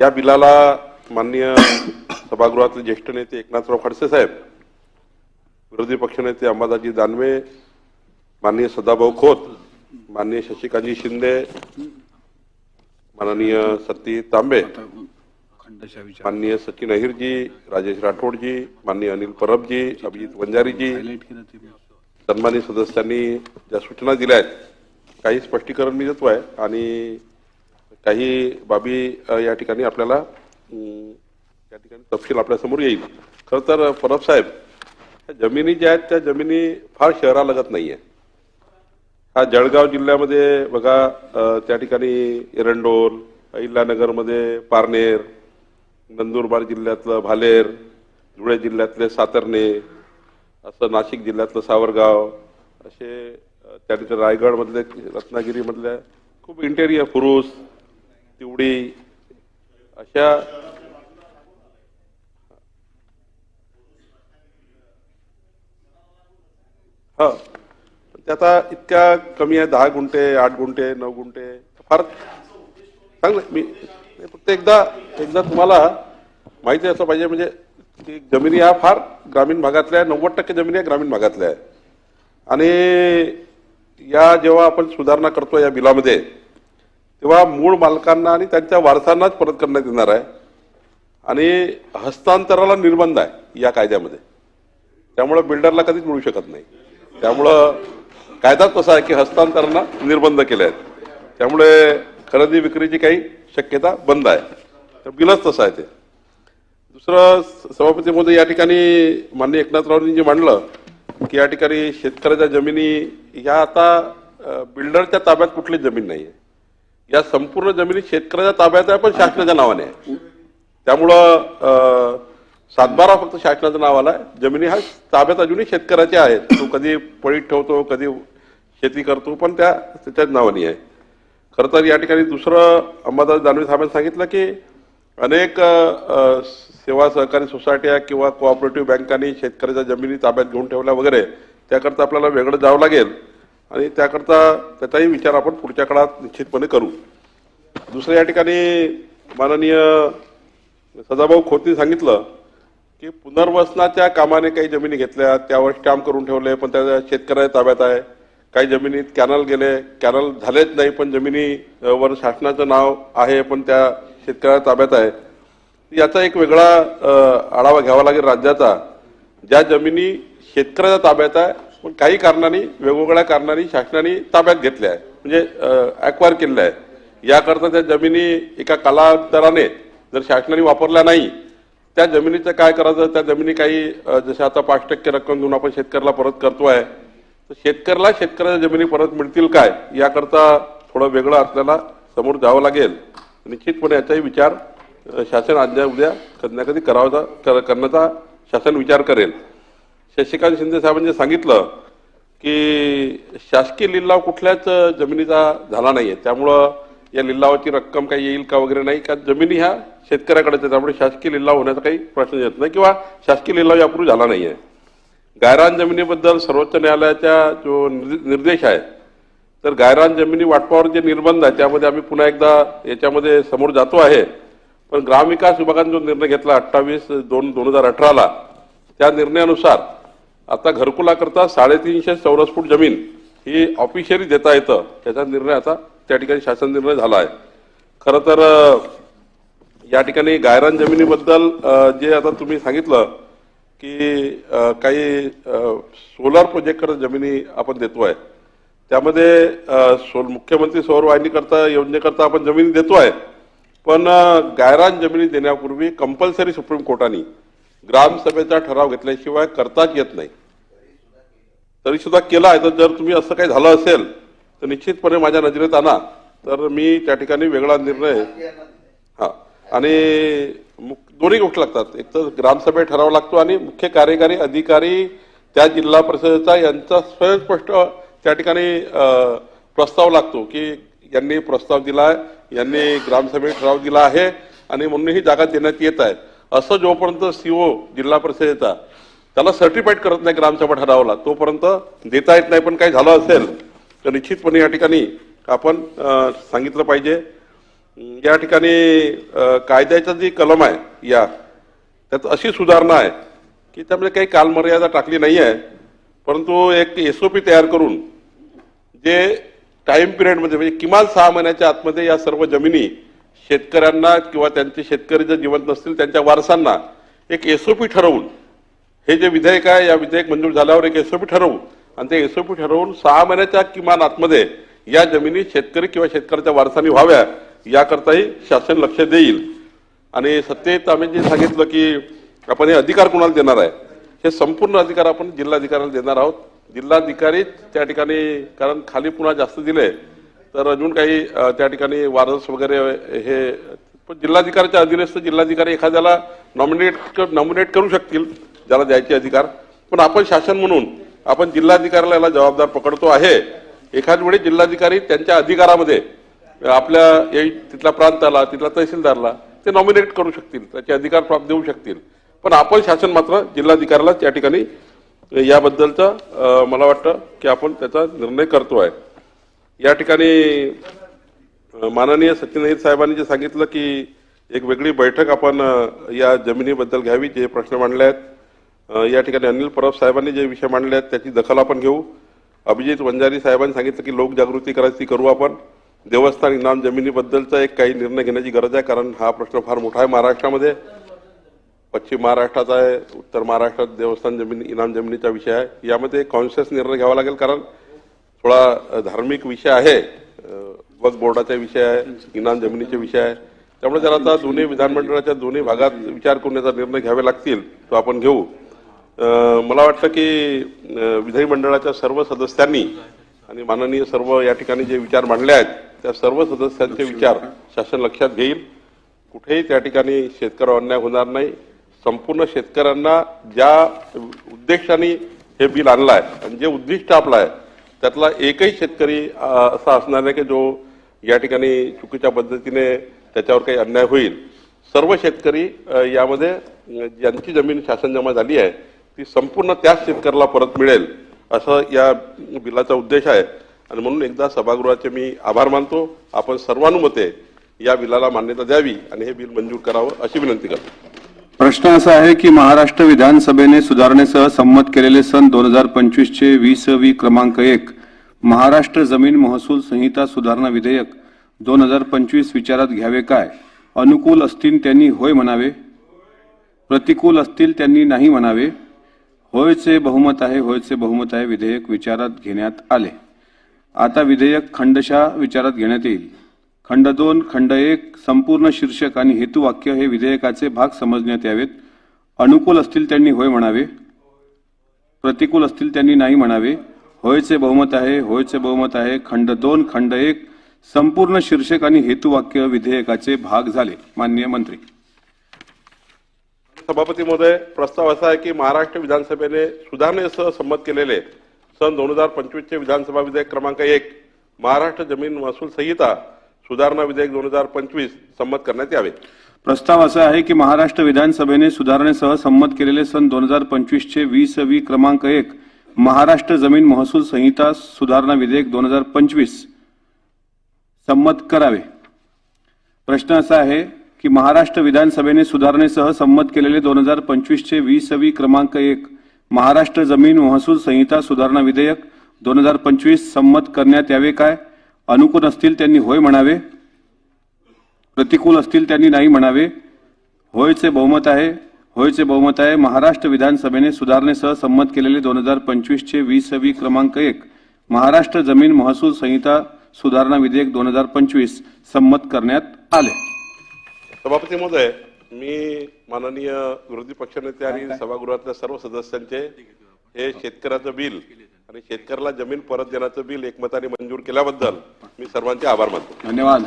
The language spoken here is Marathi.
या बिलाला माननीय सभागृहातले ज्येष्ठ नेते एकनाथराव खडसे साहेब विरोधी पक्षनेते अंबादाजी दानवे माननीय सदाभाऊ खोत माननीय शशिकांतजी शिंदे माननीय सती तांबे माननीय सचिन अहिरजी राजेश राठोडजी माननीय अनिल परबजी अभिजित वंजारीजी हायलाइट सन्मानित सदस्यांनी ज्या सूचना दिल्या आहेत काही स्पष्टीकरण मी देतो आहे आणि काही बाबी या ठिकाणी आपल्याला या ठिकाणी तपशील आपल्यासमोर येईल. खरं तर परब साहेब ह्या जमिनी ज्या आहेत त्या जमिनी फार शहरालगत नाही आहे हा जळगाव जिल्ह्यामध्ये बघा त्या ठिकाणी एरंडोल अहिल्यानगरमध्ये पारनेर नंदुरबार जिल्ह्यातलं भालेर धुळे जिल्ह्यातले सातर्णे असं नाशिक जिल्ह्यातलं सावरगाव असे त्या ठिकाणी रायगडमधले रत्नागिरीमधल्या खूप इंटेरियर फुरुस तिवडी अशा हा. पण ते आता इतक्या कमी आहे दहा गुंठे आठ गुंठे नऊ गुंठे फार चांगलं मी फक्त एकदा एकदा तुम्हाला माहिती असं पाहिजे म्हणजे की जमिनी ह्या फार ग्रामीण भागातल्या आहे नव्वद टक्के जमिनी या ग्रामीण भागातल्या आहे. आणि या जेव्हा आपण सुधारणा करतो या बिलामध्ये तेव्हा मूळ मालकांना आणि त्यांच्या वारसांनाच परत करण्यात येणार आहे. आणि हस्तांतराला निर्बंध आहे या कायद्यामध्ये. त्यामुळं बिल्डरला कधीच मिळू शकत नाही. त्यामुळं कायदाच तसा आहे की हस्तांतरणा निर्बंध केले आहेत. त्यामुळे खरेदी विक्रीची काही शक्यता बंद आहे. तर बिलच तसं आहे ते. दुसरं स- सभापती महोदय या ठिकाणी माननीय एकनाथरावांनी जे मांडलं की या ठिकाणी शेतकऱ्याच्या जमिनी ह्या आता बिल्डरच्या ताब्यात कुठलीच जमीन नाही आहे या संपूर्ण जमिनी शेतकऱ्याच्या ताब्यात आहे पण शासनाच्या नावाने आहे. त्यामुळं सातबारा फक्त शासनाचं नाव आहे जमिनी हा ताब्यात अजूनही शेतकऱ्याच्या आहेत. तो कधी पळीत ठेवतो कधी शेती करतो पण त्या त्याच्याच नावाने आहे. खरं तर या ठिकाणी दुसरं अंबादास दानवे साहेबांनी सांगितलं की अनेक सेवा सहकारी सोसायट्या किंवा कोऑपरेटिव्ह बँकांनी शेतकऱ्याच्या जमिनी ताब्यात घेऊन ठेवल्या वगैरे. त्याकरता आपल्याला वेगळं जावं लागेल. आणि त्याकरता त्याचाही विचार आपण पुढच्या काळात निश्चितपणे करू. दुसरं या ठिकाणी माननीय सदाभाऊ खोतनी सांगितलं की पुनर्वसनाच्या कामाने काही जमिनी घेतल्या त्यावर स्टॅम्प करून ठेवले पण त्या शेतकऱ्याच्या ताब्यात आहे. काही जमिनीत कॅनल गेले कॅनल झालेच नाही पण जमिनीवर शासनाचं नाव आहे पण त्या शेतकऱ्याच्या ताब्यात आहे. याचा एक वेगळा आढावा घ्यावा लागेल राज्याचा. ज्या जमिनी शेतकऱ्याच्या ताब्यात आहे पण काही कारणाने वेगवेगळ्या कारणाने शासनाने ताब्यात घेतल्या आहे. म्हणजे ॲक्वायर केलेल्या आहे. याकरता त्या जमिनी एका कालांतराने जर शासनाने वापरल्या नाही त्या जमिनीचं काय करायचं? त्या जमिनी काही जसं आता पाच टक्के रक्कम देऊन आपण शेतकऱ्याला परत करतोय तर शेतकऱ्याला शेतकऱ्याच्या जमिनी परत मिळतील काय? याकरता थोडं वेगळं आपल्याला समोर जावं लागेल. निश्चितपणे याचाही विचार शासन आज उद्या कधी ना कधी करावाचा कर- करण्याचा शासन विचार करेल. शशिकांत शिंदे साहेबांनी सांगितलं की शासकीय लिलाव कुठल्याच जमिनीचा झाला नाहीये. त्यामुळं या लिलावाची रक्कम काही येईल का वगैरे नाही का जमिनी ह्या शेतकऱ्याकडेच आहे त्यामुळे शासकीय लिलाव होण्याचा काही प्रश्न येत नाही किंवा शासकीय लिलाव यापूर्वी झाला नाही आहे गायरान जमिनीबद्दल सर्वोच्च न्यायालयाचा जो निर्देश आहे तर गायरान जमिनी वाटपावर जे निर्बंध आहे त्यामध्ये आम्ही पुन्हा एकदा याच्यामध्ये समोर जातो आहे. पण ग्रामविकास विभागाने जो निर्णय घेतला अठ्ठावीस दोन दोन हजार अठराला त्या निर्णयानुसार आता घरकुलाकरता साडेतीनशे चौरस फूट जमीन ही ऑफिशियली देता येतं. त्याचा निर्णय आता त्या ठिकाणी शासन निर्णय झाला आहे. खरं तर या ठिकाणी गायरान जमिनीबद्दल जे आता तुम्ही सांगितलं की काही सोलार प्रोजेक्टकर जमिनी आपण देतो आहे. त्यामध्ये सोल मुख्यमंत्री सौर वाहिनीकरता योजनेकरता आपण जमिनी देतो आहे. पण गायरान जमिनी देण्यापूर्वी कंपल्सरी सुप्रीम कोर्टाने ग्रामसभेचा ठराव घेतल्याशिवाय करताच येत नाही. तरी सुद्धा केला आहे. तर जर तुम्ही असं काही झालं असेल तर निश्चितपणे माझ्या नजरेत आणा. तर मी त्या ठिकाणी वेगळा निर्णय हा. आणि दोन्ही गोष्टी लागतात. एक तर ग्रामसभेत ठराव लागतो आणि मुख्य कार्यकारी अधिकारी त्या जिल्हा परिषदेचा यांचा स्वयंस्पष्ट त्या ठिकाणी प्रस्ताव लागतो की यांनी प्रस्ताव दिला यांनी ग्रामसभेत ठराव दिला आहे आणि म्हणून ही जागा देण्यात येत आहे. असं जोपर्यंत सीओ जिल्हा परिषदेचा त्याला सर्टिफाईड करत नाही ग्रामसभा ठरावला तोपर्यंत देता येत नाही. पण काही झालं असेल तर निश्चितपणे या ठिकाणी आपण सांगितलं पाहिजे. या ठिकाणी कायद्याचा जी कलम आहे या त्यात अशी सुधारणा आहे की त्यामध्ये काही कालमर्यादा टाकली नाही आहे परंतु एक एस ओ पी तयार करून जे टाइम पिरियडमध्ये म्हणजे किमान सहा महिन्याच्या आतमध्ये या सर्व जमिनी शेतकऱ्यांना किंवा त्यांचे शेतकरी जर जिवंत नसतील त्यांच्या वारसांना एक एसओपी ठरवून हे जे विधेयक आहे या विधेयक मंजूर झाल्यावर एक एसओपी ठरवू आणि ते एसओपी ठरवून सहा महिन्याच्या किमान आतमध्ये या जमिनी शेतकरी किंवा शेतकऱ्याच्या वारसांनी व्हाव्या याकरताही शासन लक्ष देईल. आणि सत्तेत आम्ही जे सांगितलं की आपण हे अधिकार कोणाला देणार आहे? हे संपूर्ण अधिकार आपण जिल्हाधिकाऱ्याला देणार आहोत. जिल्हाधिकारीच त्या ठिकाणी कारण खाली पुन्हा जास्त दिले तर अजून काही त्या ठिकाणी वारस वगैरे हे पण जिल्हाधिकाऱ्याच्या अधीनस्थ जिल्हाधिकारी एखाद्याला नॉमिनेट नॉमिनेट करू शकतील ज्याला द्यायचे अधिकार. पण आपण शासन म्हणून आपण जिल्हाधिकाऱ्याला याला जबाबदार पकडतो आहे. एखाद वेळी जिल्हाधिकारी त्यांच्या अधिकारामध्ये आपल्या तिथल्या प्रांताला तिथल्या तहसीलदारला ते नॉमिनेट करू शकतील त्याचे अधिकार प्राप्त देऊ शकतील. पण आपण शासन मात्र जिल्हाधिकाऱ्याला त्या ठिकाणी याबद्दलचा मला वाटतं की आपण त्याचा निर्णय करतो आहे या ठिकाणी माननीय सचिन साहेबांनी जे सांगितलं की एक वेगळी बैठक आपण या जमिनीबद्दल घ्यावी जे प्रश्न मांडले आहेत. या ठिकाणी अनिल परब साहेबांनी जे विषय मांडले आहेत त्याची दखल आपण घेऊ. अभिजित वंजारी साहेबांनी सांगितलं की लोकजागृती करायची करू आपण. देवस्थान इनाम जमिनीबद्दलचा एक काही निर्णय घेण्याची गरज आहे कारण हा प्रश्न फार मोठा आहे महाराष्ट्रामध्ये. पश्चिम महाराष्ट्रात आहे उत्तर महाराष्ट्रात देवस्थान जमीन इनाम जमिनीचा विषय आहे. यामध्ये कॉन्शियस निर्णय घ्यावा लागेल कारण थोडा धार्मिक विषय आहे वक्फ बोर्डाचा विषय आहे इनाम जमिनीचे विषय आहे. त्यामुळे जर आता दोन्ही विधानमंडळाच्या दोन्ही भागात विचार करून याचा निर्णय घ्यावे लागतील तो आपण घेऊ. मला वाटतं की अ, विधिमंडळाच्या सर्व सदस्यांनी आणि माननीय सर्व या ठिकाणी जे विचार मांडले आहेत त्या सर्व सदस्यांचे विचार शासन लक्षात घेईल. कुठेही त्या ठिकाणी शेतकऱ्यावर अन्याय होणार नाही. संपूर्ण शेतकऱ्यांना ज्या उद्देशाने हे बिल आणलं आहे आणि जे उद्दिष्ट आपलं आहे त्यातला एकही शेतकरी असा असणार नाही की जो या ठिकाणी चुकीच्या पद्धतीने त्याच्यावर काही अन्याय होईल. सर्व शेतकरी यामध्ये ज्यांची जमीन शासन जमा झाली आहे ती संपूर्ण त्याच शेतकऱ्याला परत मिळेल असं या बिलाचा उद्देश आहे. आणि म्हणून एकदा सभागृहाचे मी आभार मानतो. आपण सर्वानुमते या बिलाला मान्यता द्यावी आणि हे बिल मंजूर करावं अशी विनंती करतो. प्रश्न असा आहे की महाराष्ट्र विधानसभेने सुधारणेसह संमत केलेले सन दोन हजार पंचवीसचे वीस वीसवी क्रमांक एक महाराष्ट्र जमीन महसूल संहिता सुधारणा विधेयक दोन हजार पंचवीस विचारात घ्यावे काय? अनुकूल असतील त्यांनी होय म्हणावे? प्रतिकूल असतील त्यांनी नाही म्हणावे? होयचे बहुमत आहे होयचे बहुमत आहे विधेयक विचारात घेण्यात आले. आता विधेयक खंडशा विचारात घेण्यात येईल. खंड दोन खंड एक संपूर्ण शीर्षक आणि हेतुवाक्य हे विधेयकाचे भाग समजण्यात यावेत. अनुकूल असतील त्यांनी होय म्हणावे. प्रतिकूल असतील त्यांनी नाही म्हणावे. होयचे बहुमत आहे होयचे बहुमत आहे. खंड दोन खंड एक संपूर्ण शीर्षक आणि हेतुवाक्य विधेयकाचे भाग झाले. माननीय मंत्री. सभापती महोदय प्रस्ताव असा आहे की महाराष्ट्र विधानसभेने सुधारणेसह संमत केलेले सन दोन हजार पंचवीसचे विधानसभा विधेयक क्रमांक एक महाराष्ट्र जमीन महसूल संहिता सुधारणा विधेयक दोन हजार पंचवीस संमत करण्यात यावे. प्रस्ताव असा आहे की महाराष्ट्र विधानसभेने सुधारणेसह संमत केलेले सन दोन हजार पंचवीसचे वीस वीसवी क्रमांक एक महाराष्ट्र जमीन महसूल संहिता सुधारणा विधेयक दोन हजार पंचवीस संमत करावे. प्रश्न असा आहे की महाराष्ट्र विधानसभेने सुधारणेसह संमत केलेले दोन हजार पंचवीसचे वीस वीसवी क्रमांक एक महाराष्ट्र जमीन महसूल संहिता सुधारणा विधेयक दोन हजार पंचवीस संमत करण्यात यावे काय? अनुकूल असतील त्यांनी होय म्हणावे. प्रतिकूल असतील त्यांनी नाही म्हणावे. होयचे बहुमत आहे होयचे बहुमत आहे. महाराष्ट्र विधानसभेने सुधारणेसह संमत केलेले दोन हजार पंचवीसचे वीसवी क्रमांक एक महाराष्ट्र जमीन महसूल संहिता सुधारणा विधेयक दोन हजार पंचवीस संमत करण्यात आले. सभापती महोदय मी माननीय विरोधी पक्षनेते आणि सभागृहातल्या सर्व सदस्यांचे हे शेतकऱ्याचं बिल आणि शेतकऱ्याला जमीन परत देण्याचं बिल एकमताने मंजूर केल्याबद्दल मी सर्वांचे आभार मानतो. धन्यवाद.